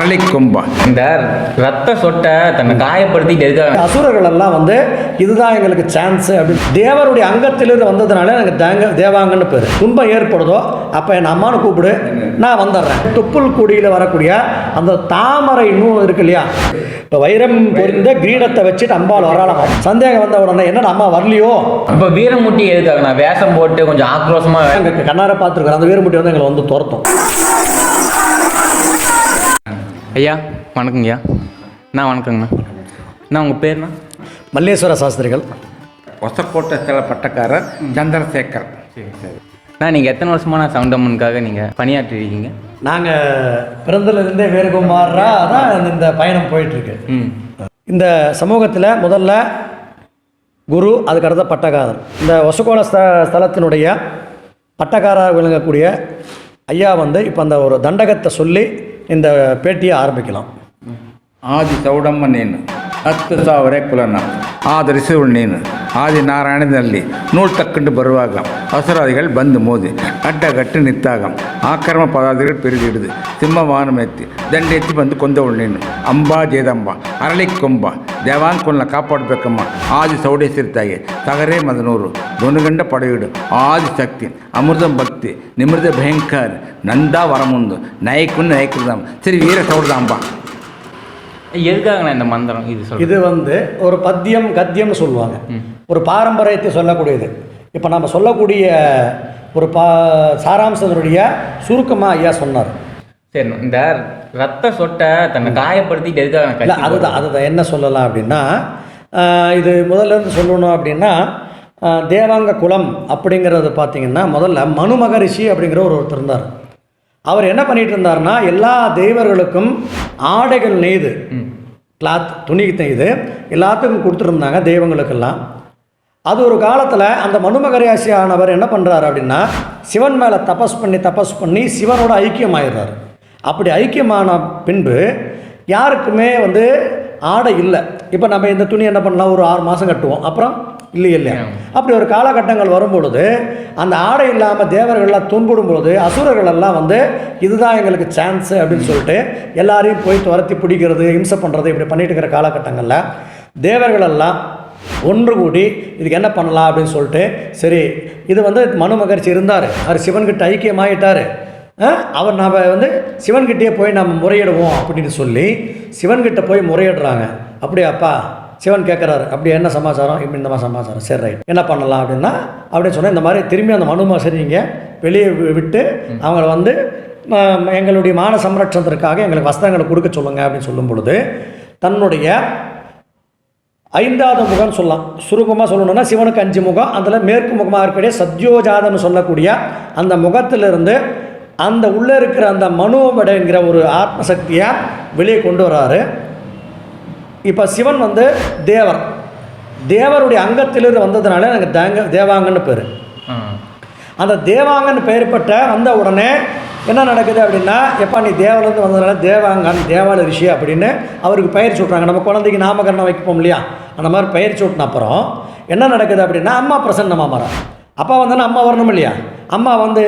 அரளிக்கொம்பா இந்த ரத்த சொட்டை தன்னை காயப்படுத்திட்டு இருக்காங்க அசுரர்கள் எல்லாம் வந்து இதுதான் எங்களுக்கு சான்ஸ் அப்படின்னு. தேவருடைய அங்கத்திலிருந்து வந்ததுனால எனக்கு தேங்க தேவாங்கன்னு பேர். துன்பம் ஏற்படுதோ அப்போ என் அம்மானு கூப்பிடு. நான் வந்துடுறேன். துப்புல் குடியில் வரக்கூடிய அந்த தாமரை நூல் இருக்கு இல்லையா? இப்போ வைரம் பொருந்த கிரீடத்தை வச்சுட்டு அம்பாள் வராளாம்? சந்தேகம் வந்த உடனே என்னடா அம்மா வரலையோ? இப்போ வீரமுட்டி எதுக்காக நான் வேஷம் போட்டு கொஞ்சம் ஆக்ரோஷமா எங்கள் கண்ணார பார்த்துருக்குறோம் அந்த வீரமுட்டி வந்து எங்களை வந்து துரத்தும். ஐயா வணக்கங்கய்யா. நான் வணக்கங்கண்ணா. நான் உங்கள் பேர்ண்ணா? மல்லேஸ்வர சாஸ்திரிகள். ஒசக்கோட்டை சில பட்டக்காரர் சந்திரசேகர். நான் நீங்கள் எத்தனை வருஷமான சவுண்டம்மனுக்காக நீங்கள் பணியாற்றிருக்கீங்க நாங்கள் பிறந்ததுலேருந்தே வேறுகுமாரா தான் இந்த பயணம் போயிட்டுருக்கு. இந்த சமூகத்தில் முதல்ல குரு அதுக்கடுத்த பட்டக்காரர் இந்த ஒசக்கோட ஸ்த ஸ்தலத்தினுடைய பட்டக்காரர் விளங்கக்கூடிய ஐயா வந்து இப்போ அந்த ஒரு தண்டகத்தை சொல்லி இந்த பேட்டியை ஆரம்பிக்கலாம். ஆதி சௌடம்மன் ಹತ್ತು ಸಾವಿರ ಕುಲನ ಆಧರಿಸುವಳು ನೀನು ಆದಿ ನಾರಾಯಣದಲ್ಲಿ ನೂಲು ತಕ್ಕೊಂಡು ಬರುವಾಗ ಹಸುರಾದಿಗಳು ಬಂದು ಮೋದಿ ಅಡ್ಡಗಟ್ಟಿ ನಿಂತಾಗ ಆಕ್ರಮ ಪದಾರ್ಥಗಳು ಪೆರಿದಿಡಿದು ಸಿಂಹವಾಹನ ಎತ್ತಿ ದಂಡೆ ಎತ್ತಿ ಬಂದು ಕೊಂದವಳು ನೀನು ಅಂಬಾ ಜೇದಂಬ ಅರಳಿಕೊಂಬ ದೇವಾಂಕುಲ್ನ ಕಾಪಾಡಬೇಕಮ್ಮ ಆದಿ ಸೌಡೇಶ್ವರಿತಾಗಿ ತಗರೇ ಮದನೂರು ದೊನುಗಂಡ ಪಡೆಯುಡು ಆದಿ ಶಕ್ತಿ ಅಮೃತ ಭಕ್ತಿ ನಿಮೃತ ಭಯಂಕರ ನಂದಾ ವರಮುಂದು ನಾಯಕನು ನಾಯಕರದಾಮ ಸರಿ ವೀರ ಸೌಡದಾಂಬ எதுக்காகண்ணா இந்த மந்திரம் இது சொல்லு இது வந்து ஒரு பத்தியம் கத்தியம்னு சொல்லுவாங்க. ஒரு பாரம்பரியத்தை சொல்லக்கூடியது. இப்போ நம்ம சொல்லக்கூடிய ஒரு பா சாராம்சத்தினுடைய சுருக்கமாக ஐயா சொன்னார். சரி இந்த ரத்த சொட்டை தன்னை காயப்படுத்திட்டு எதுக்காக இல்லை அதுதான் அதுதான். என்ன சொல்லலாம் அப்படின்னா இது முதல்ல இருந்து சொல்லணும் அப்படின்னா தேவாங்க குலம் அப்படிங்கிறது பார்த்தீங்கன்னா முதல்ல மனு மகரிஷி அப்படிங்கிற ஒரு ஒருத்தர் இருந்தார். அவர் என்ன பண்ணிட்டு இருந்தாருன்னா எல்லா தெய்வர்களுக்கும் ஆடைகள் நெய்து கிளாத் துணி நெய்து எல்லாத்துக்கும் கொடுத்துருந்தாங்க தெய்வங்களுக்கெல்லாம். அது ஒரு காலத்தில் அந்த மனுமகரியாசி ஆனவர் என்ன பண்ணுறாரு அப்படின்னா சிவன் மேலே தபஸ் பண்ணி தபஸ் பண்ணி சிவனோட ஐக்கியமாயிடுறாரு. அப்படி ஐக்கியமான பின்பு யாருக்குமே வந்து ஆடை இல்லை. இப்போ நம்ம இந்த துணி என்ன பண்ணலாம்? ஒரு ஆறு மாதம் கட்டுவோம். அப்புறம் இல்லை இல்லையா? அப்படி ஒரு காலகட்டங்கள் வரும்பொழுது அந்த ஆடை இல்லாமல் தேவர்கள்லாம் துன்புடும் பொழுது அசுரர்கள் எல்லாம் வந்து இதுதான் எங்களுக்கு சான்ஸு அப்படின்னு சொல்லிட்டு எல்லாரையும் போய் துரத்தி பிடிக்கிறது இம்சை பண்ணுறது இப்படி பண்ணிட்டு இருக்கிற காலகட்டங்களில் தேவர்கள் எல்லாம் ஒன்று கூடி இதுக்கு என்ன பண்ணலாம்? அப்படின்னு சொல்லிட்டு சரி இது வந்து மனு மகரிஷி இருந்தார். அவர் சிவன்கிட்ட ஐக்கியமாயிட்டார். அவர் நாம் வந்து சிவன்கிட்டயே போய் நம்ம முறையிடுவோம் அப்படின்னு சொல்லி சிவன்கிட்ட போய் முறையிடுறாங்க. அப்படியாப்பா சிவன் கேட்குறாரு அப்படி என்ன சமாச்சாரம்? இப்படி இந்த மாதிரி சமாச்சாரம். சரி ரைட் என்ன பண்ணலாம் அப்படின்னா அப்படின்னு சொன்னால் இந்த மாதிரி திரும்பி அந்த மனு சரிங்க வெளியே விட்டு அவங்கள வந்து எங்களுடைய மான சம்ரட்சணத்திற்காக எங்களுக்கு வஸ்திரங்களை கொடுக்க சொல்லுங்க அப்படின்னு சொல்லும் பொழுது தன்னுடைய ஐந்தாவது முகம் சொல்லலாம். சுருக்கமாக சொல்லணும்னா சிவனுக்கு அஞ்சு முகம் அதில் மேற்கு முகமாக இருக்கக்கூடிய சத்யோஜாதம்னு சொல்லக்கூடிய அந்த முகத்திலிருந்து அந்த உள்ளே இருக்கிற அந்த மனுவடைங்கிற ஒரு ஆத்மசக்தியை வெளியே கொண்டு வராரு. இப்போ சிவன் வந்து தேவர். தேவருடைய அங்கத்திலிருந்து வந்ததுனால எனக்கு தேங்க தேவாங்கன்னு பேர். அந்த தேவாங்கன்னு பெயர்பட்ட வந்த உடனே என்ன நடக்குது அப்படின்னா எப்பா நீ தேவலேருந்து வந்ததுனால தேவாங்கன் தேவால ரிஷி அப்படின்னு அவருக்கு பெயர் சூட்டுறாங்க. நம்ம குழந்தைக்கு நாமகரணம் வைப்போம் இல்லையா? அந்த மாதிரி பெயர் சூட்டின அப்புறம் என்ன நடக்குது அப்படின்னா அம்மா பிரசன்னமா மரம் அப்பா வந்தோன்னா அம்மா வரணும் இல்லையா? அம்மா வந்து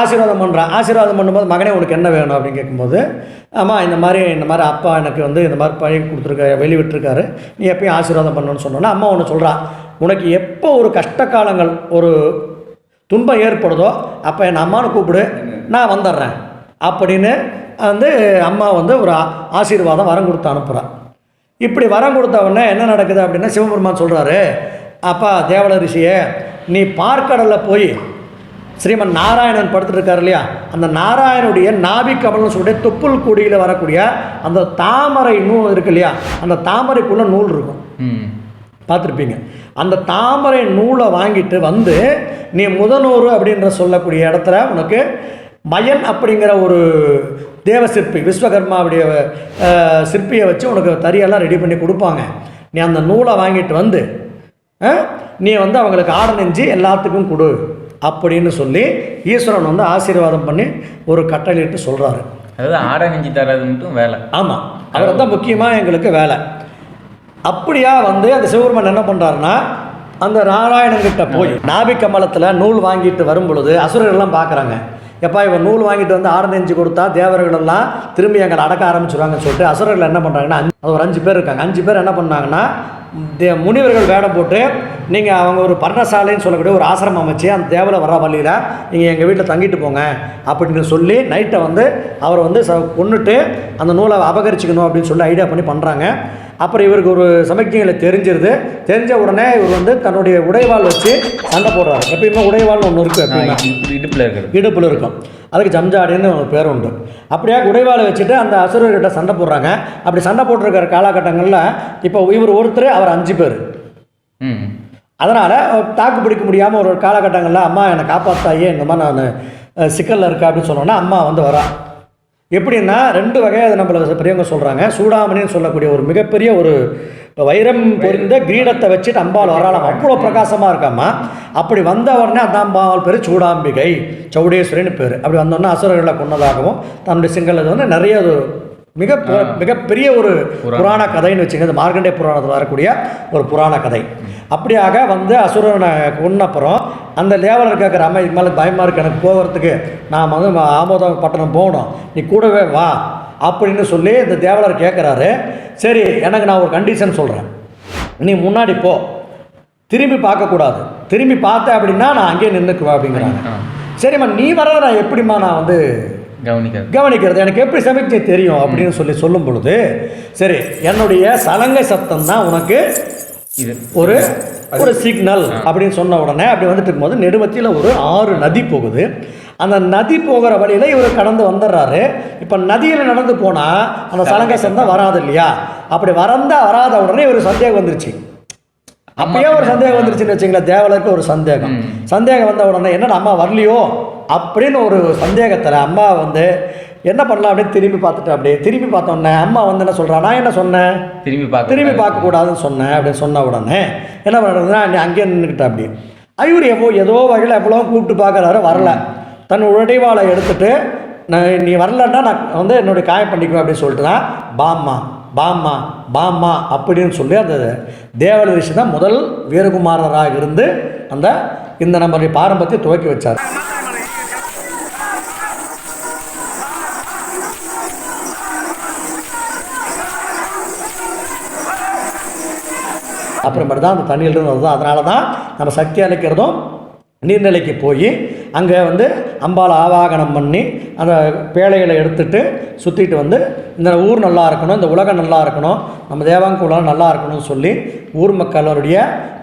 ஆசீர்வாதம் பண்ணுறான் ஆசீர்வாதம் பண்ணும்போது மகனே உனக்கு என்ன வேணும்? அப்படின்னு கேட்கும்போது அம்மா இந்த மாதிரி இந்த மாதிரி அப்பா எனக்கு வந்து இந்த மாதிரி பழகி கொடுத்துருக்க வெளிவிட்டிருக்காரு நீ எப்பயும் ஆசீர்வாதம் பண்ணணும்னு சொன்னோன்னா அம்மா ஒன்று சொல்கிறா உனக்கு எப்போ ஒரு கஷ்ட காலங்கள் ஒரு துன்பம் ஏற்படுதோ அப்போ என் அம்மானு கூப்பிடு. நான் வந்துடுறேன். அப்படின்னு வந்து அம்மா வந்து ஒரு ஆசீர்வாதம் வரம் கொடுத்து அனுப்புகிறான் இப்படி வரம் கொடுத்த உடனே என்ன நடக்குது அப்படின்னா சிவபெருமான் சொல்கிறாரு அப்பா தேவல ரிஷியே நீ பார்க்கடலில் போய் ஸ்ரீமன் நாராயணன் படுத்துட்டு இல்லையா? அந்த நாராயணுடைய நாபி கமல்னு சொல்லிட்டு தொப்புள் குடியில் வரக்கூடிய அந்த தாமரை நூல் இருக்கு இல்லையா? அந்த தாமரைக்குள்ள நூல் இருக்கும். ம். பார்த்துருப்பீங்க. அந்த தாமரை நூலை வாங்கிட்டு வந்து நீ முதனூறு அப்படின்ற சொல்லக்கூடிய இடத்துல உனக்கு மயன் அப்படிங்கிற ஒரு தேவ சிற்பி விஸ்வகர்மாவுடைய சிற்பியை வச்சு உனக்கு தறியெல்லாம் ரெடி பண்ணி கொடுப்பாங்க. நீ அந்த நூலை வாங்கிட்டு வந்து நீ வந்து அவங்களுக்கு ஆட நெஞ்சு எல்லாத்துக்கும் கொடு அப்படின்னு சொல்லி ஈஸ்வரன் வந்து ஆசீர்வாதம் பண்ணி ஒரு கட்டளையிட்டு சொல்கிறாரு அதாவது ஆடை நெஞ்சு தர்றது மட்டும் வேலை. ஆமாம் அவர் தான் முக்கியமாக எங்களுக்கு வேலை. அப்படியா வந்து அந்த சிவபெருமான் என்ன பண்ணுறாருன்னா அந்த நாராயணன்கிட்ட போய் நாபி கமலத்தில் நூல் வாங்கிட்டு வரும் பொழுது அசுரர்கள்லாம் பார்க்குறாங்க. எப்பா இவன் நூல் வாங்கிட்டு வந்து ஆறு நெஞ்சு கொடுத்தா தேவர்கள் எல்லாம் திரும்பி எங்களை அடக்க ஆரம்பிச்சிருவாங்கன்னு சொல்லிட்டு அசுரர்கள் என்ன பண்ணுறாங்கன்னா அது ஒரு அஞ்சு பேர் இருக்காங்க. அஞ்சு பேர் என்ன பண்ணாங்கன்னா முனிவர்கள் வேடம் போட்டு நீங்கள் அவங்க ஒரு பர்ணசாலைன்னு சொல்லக்கூடிய ஒரு ஆசிரமம் அமைச்சு அந்த தேவலை வர வழியில் நீங்கள் எங்கள் வீட்டில் தங்கிட்டு போங்க அப்படின்னு சொல்லி நைட்டை வந்து அவரை வந்து ச கொன்னுட்டு அந்த நூலை அபகரிச்சுக்கணும் அப்படின்னு சொல்லி ஐடியா பண்ணி பண்ணுறாங்க அப்புறம் இவருக்கு ஒரு சமக்கியங்களை தெரிஞ்சிருது. தெரிஞ்ச உடனே இவர் வந்து தன்னுடைய உடைவாள் வச்சு சண்டை போடுறாரு. எப்பயுமே உடைவாள்னு ஒன்று இருக்குது எப்பயுமே. இடுப்புல இருக்கிறது இடுப்பில் இருக்கும். அதுக்கு ஜம்ஜாடின்னு பேர் உண்டு. அப்படியே உடைவாளை வச்சுட்டு அந்த அசுரர்கிட்ட சண்டை போடுறாங்க. அப்படி சண்டை போட்டிருக்கிற காலகட்டங்களில் இப்போ இவர் ஒருத்தர் அவர் அஞ்சு பேர். அதனால் தாக்கு பிடிக்க முடியாமல் ஒரு காலகட்டங்களில் அம்மா என்னை காப்பாத்தாயே இந்த மாதிரி நான் சிக்கலில் இருக்கா அப்படின்னு சொன்னோன்னா அம்மா வந்து வரா. எப்படின்னா ரெண்டு வகையாக அதை நம்மளை பெரியவங்க சொல்கிறாங்க சூடாமணின்னு சொல்லக்கூடிய ஒரு மிகப்பெரிய ஒரு வைரம் பொறிந்த கிரீடத்தை வச்சுட்டு அம்பாள் வராலாம் அவ்வளோ பிரகாசமாக இருக்காம்மா. அப்படி வந்த உடனே அந்த அம்பாள் பேர் சூடாம்பிகை. சௌடேஸ்வரின்னு பேர். அப்படி வந்தோடனே அசுரர்களை கொன்னதாகவும் தன்னுடைய சிங்களது வந்து நிறைய ஒரு மிக பு- மிகப்பெரிய ஒரு புராண கதைன்னு வச்சுங்க இந்த மார்க்கண்டே புராணத்தில் வரக்கூடிய ஒரு புராண கதை. அப்படியாக வந்து அசுரனை கொன்னப்புறம் அந்த லேவலர் கேட்குற அம்மா இதுக்கு மேலே பயமாக இருக்கு எனக்கு போகிறதுக்கு. நான் வந்து ஆமோதம் பட்டணம் போகணும். நீ கூடவே வா. அப்படின்னு சொல்லி இந்த தேவலர் கேட்குறாரு சரி எனக்கு நான் ஒரு கண்டிஷன் சொல்கிறேன் நீ முன்னாடி போ. திரும்பி பார்க்கக்கூடாது. திரும்பி பார்த்தேன் அப்படின்னா நான் அங்கேயே நின்றுக்குவேன் அப்படிங்கிறாங்க. சரிம்மா நீ வர்றதை நான் எப்படிம்மா நான் வந்து கவனிக்காது. கவனிக்கிறது. எனக்கு எப்படி சமைக்க தெரியும் அப்படின்னு சொல்லி சொல்லும் பொழுது சரி என்னுடைய சலங்கை சத்தம் தான் உனக்கு இது. ஒரு ஒரு சிக்னல் அப்படின்னு சொன்ன உடனே அப்படி வந்துட்டு இருக்கும்போது நெடுமத்தியில் ஒரு ஆறு நதி போகுது. அந்த நதி போகிற வழியில் இவர் கடந்து வந்துடுறாரு இப்போ நதியில் நடந்து போனால் அந்த சலங்கை சத்தம் வராது இல்லையா? அப்படி வரந்தா வராத உடனே ஒரு சந்தேகம் வந்துருச்சு. அப்பயே ஒரு சந்தேகம் வந்துருச்சுன்னு வச்சுங்களேன் தேவலருக்கு ஒரு சந்தேகம். சந்தேகம் வந்த உடனே என்னடா அம்மா வரலையோ? அப்படின்னு ஒரு சந்தேகத்தில் அம்மா வந்து என்ன பண்ணலாம்? அப்படின்னு திரும்பி பார்த்துட்டு அப்படியே. திரும்பி பார்த்த உடனே அம்மா வந்து என்ன சொல்றா நான் என்ன சொன்னேன்? திரும்பி பார்க்க திரும்பி பார்க்கக்கூடாதுன்னு சொன்னேன் அப்படின்னு சொன்ன உடனே என்ன பண்ணுறதுன்னா நீ அங்கேயே நின்றுக்கிட்ட அப்படி. ஐவர் எவ்வளோ ஏதோ வகையில் எவ்வளோ கூப்பிட்டு பார்க்குறாரு வரல. தன் உடைவாளை எடுத்துட்டு நான் நீ வரலன்னா நான் வந்து என்னுடைய காயம் பண்ணிக்குவேன் அப்படின்னு சொல்லிட்டு தான் பாம்மா பாம்மா பாம்மா அப்படின்னு சொல்லி அந்த தேவல ரிஷி தான் முதல் வீரகுமாரராக இருந்து அந்த இந்த நம்மளுடைய பாரம்பரியத்தை துவக்கி வச்சார். அப்புறமேட்டு தான் அந்த தண்ணியிலிருந்து வருது அதனால தான் நம்ம சக்தி அழைக்கிறதும் நீர்நிலைக்கு போய் அங்கே வந்து அம்பாள் ஆவாகனம் பண்ணி அந்த பேழைகளை எடுத்துட்டு சுற்றிட்டு வந்து இந்த ஊர் நல்லா இருக்கணும் இந்த உலகம் நல்லா இருக்கணும் நம்ம தேவாங்க உலகம் நல்லா இருக்கணும்னு சொல்லி ஊர் மக்களுடைய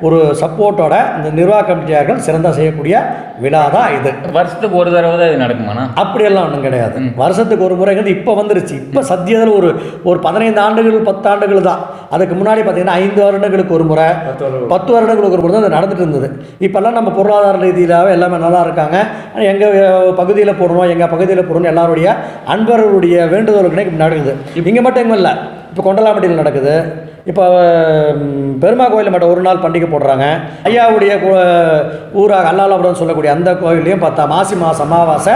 ஒரு சப்போர்ட்டோட இந்த நிர்வாக கமிட்டியார்கள் சிறந்த செய்யக்கூடிய விழா தான் இது. வருஷத்துக்கு ஒரு தடவை தான் இது நடக்குமாண்ணா? அப்படியெல்லாம் ஒன்றும் கிடையாது. வருஷத்துக்கு ஒரு முறைங்கிறது இப்போ வந்துருச்சு. இப்போ சத்தியத்தில் ஒரு ஒரு பதினைந்து ஆண்டுகள் பத்து ஆண்டுகள் தான். அதுக்கு முன்னாடி பார்த்தீங்கன்னா ஐந்து வருடங்களுக்கு ஒரு முறை பத்து வருடங்களுக்கு. ஒரு முறை தான் அது நடந்துட்டு இருந்தது. இப்போல்லாம் நம்ம பொருளாதார ரீதியிலாவே எல்லாமே நல்லா இருக்காங்க. எங்கள் பகுதியில் போடணும் எங்கள் பகுதியில் போடணும் எல்லாருடைய அன்பர்களுடைய வேண்டுதலுக்குனே இப்படி நடக்குது இங்கே மட்டும் எங்கே இல்லை. இப்போ கொண்டலாம்பட்டியில் நடக்குது. இப்போ பெருமா கோயிலில் மட்டும் ஒரு நாள் பண்டிகை போடுறாங்க. ஐயாவுடைய ஊராக அல்லாலபுரம் சொல்லக்கூடிய அந்த கோயிலையும் பார்த்தா மாசி மாதம் அமாவாசை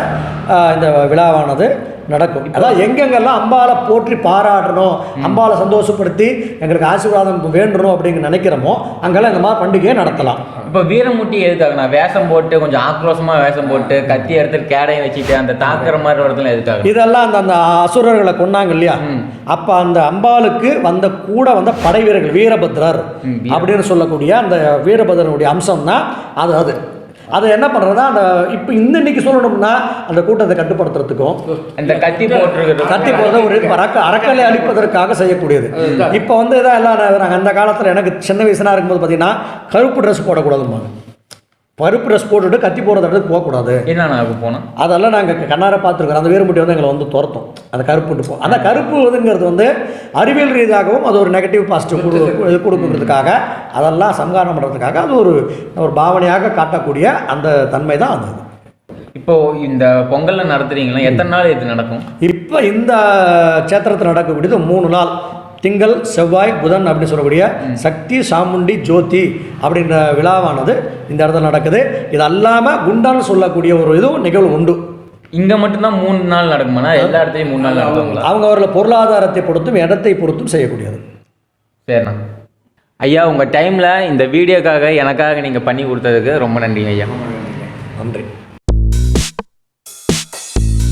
இந்த விழாவானது. நடக்கும். அதான் எங்கெங்கெல்லாம் அம்பாலை போற்றி பாராட்டணும் அம்பாலை சந்தோஷப்படுத்தி எங்களுக்கு ஆசீர்வாதம் வேண்டணும் அப்படின்னு நினைக்கிறோமோ அங்கெல்லாம் இந்த மாதிரி பண்டிகையை நடத்தலாம். இப்போ வீரமுட்டி எதுக்காகண்ணா? வேஷம் போட்டு கொஞ்சம் ஆக்ரோஷமா வேஷம் போட்டு கத்தி எடுத்துட்டு கேடையை வச்சுட்டு அந்த தாக்குற மாதிரி இடத்துல எதுக்காக? இதெல்லாம் அந்த அந்த அசுரர்களை கொன்னாங்க இல்லையா? அப்போ அந்த அம்பாளுக்கு வந்த கூட வந்த படை வீரர்கள் வீரபத்ரர் அப்படின்னு சொல்லக்கூடிய அந்த வீரபத்ரனுடைய அம்சம் தான் அது அது. அதை என்ன பண்ணுறதா அந்த இப்போ இந்த இன்னைக்கு சொல்லணும்னா அந்த கூட்டத்தை கட்டுப்படுத்துறதுக்கும் இந்த கத்தி போட்டிருக்கிறது கத்தி போகிறத ஒரு அரக்க அறக்கலை அழிப்பதற்காக செய்யக்கூடியது. இப்போ வந்து இதான் எல்லாம் நாங்கள் அந்த காலத்தில் எனக்கு சின்ன வயசுனா இருக்கும்போது பார்த்தீங்கன்னா கருப்பு ட்ரெஸ் போடக்கூடாதும்பாங்க. பருப்பு ட்ரெஸ் போட்டுட்டு கத்தி போடுற இடத்துக்கு போகக்கூடாது. என்னண்ணா அது போனா அதெல்லாம் நாங்கள் கண்ணார பார்த்துருக்குறோம். அந்த வீரமுட்டி வந்து எங்களை வந்து துரத்தும். அந்த கருப்புட்டு போ அந்த கருப்பு வந்துங்கிறது வந்து அறிவியல் ரீதியாகவும் அது ஒரு நெகட்டிவ் பாசிட்டிவ் கொடு கொடுக்கறதுக்காக அதெல்லாம் சம்ஹாரம் பண்ணுறதுக்காக அது ஒரு ஒரு பாவனையாக காட்டக்கூடிய அந்த தன்மை தான் அது. இப்போ இந்த பொங்கல்ல நடத்துறீங்களா எத்தனை நாள் இது நடக்கும்? இப்போ இந்த சேத்திரத்தில் நடக்கக்கூடியது மூணு நாள். திங்கள் செவ்வாய் புதன் அப்படின்னு சொல்லக்கூடிய சக்தி சாமுண்டி ஜோதி அப்படின்ற விழாவானது இந்த இடத்துல நடக்குது. இது அல்லாமல் குண்டான்னு சொல்லக்கூடிய ஒரு இதுவும் நிகழ்வு உண்டு. இங்க மட்டும்தான் மூணு நாள் நடக்குமாண்ணா? எல்லா இடத்துலயும் மூணு நாள் நடக்குங்களா? அவங்க அவர்கள் பொருளாதாரத்தை பொறுத்தும் இடத்தை பொறுத்தும் செய்யக்கூடியது. சரிண்ணா. ஐயா உங்க டைம்ல இந்த வீடியோக்காக எனக்காக நீங்க பண்ணி கொடுத்ததுக்கு ரொம்ப நன்றிங்க ஐயா. நன்றி.